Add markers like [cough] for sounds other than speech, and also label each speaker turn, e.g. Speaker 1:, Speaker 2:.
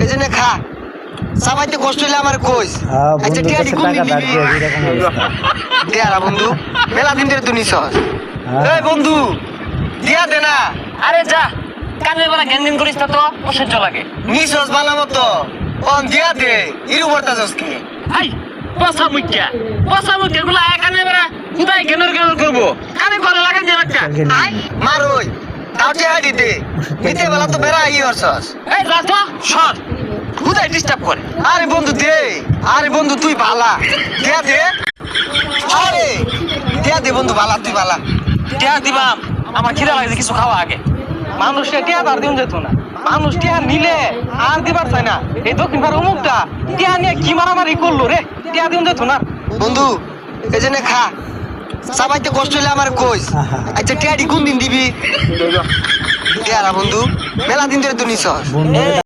Speaker 1: এই জন্য খা। সাবাইতে কষ্ট হইলে আমার কইস
Speaker 2: হ্যাঁ
Speaker 1: আচ্ছা
Speaker 2: বন্ধুর
Speaker 1: টিয়াডি
Speaker 2: কাছে
Speaker 1: কোন
Speaker 2: টাকা
Speaker 1: দিন
Speaker 2: ধার
Speaker 1: দিবি
Speaker 2: দিয়ে এরকম অবস্থা।
Speaker 1: দেয়ারা বন্ধু। মেলা দিন ধরে তুই নিছস
Speaker 2: হ্যাঁ।
Speaker 1: এই বন্ধু। দিয়া দে না।
Speaker 3: আরে যা কানে বেলা জ্ঞান দিন করিস তো অসহ্য লাগে।
Speaker 1: নিছস বালা মতো। অন দিয়া দে। ইরু বর্তাছস কি
Speaker 3: আই পচা মুখ্যা পচা মুখ্যা গুলা কানে বেলা কোথায় কেনর কেনর করব। কানে করে লাগান যে একটা আই।
Speaker 1: মারই তাও টিয়া দিতে নিতে বেলা তো বেড়া ই হরছস
Speaker 3: এই তো সর। কোথায় ডিস্টার্ব করে।
Speaker 1: আরে বন্ধু দে। আরে বন্ধু তুই ভালা দিয়া দে। আরে দিয়া দে বন্ধু ভালা তুই ভালা
Speaker 3: টিয়া দিবাম। আমার খিদা লাগছে কিছু খাওয়া আগে। মানুষকে টিয়া তার দিন যেত না। মানুষ টিয়া নিলে আর দিবার চাই না। এই দক্ষিণ ভারত অমুকটা। টিয়া নিয়ে কি মারামারি করল রে? টিয়া দিন যেত না।
Speaker 1: বন্ধু এই জন্য খা। সাবাইতে কষ্ট হইলে আমার কইস। [laughs] আচ্ছা টিয়াডি কোন দিন দিবি? দেয়ারা বন্ধু মেলা দিন ধরে তো নিছস।
Speaker 2: বন্ধু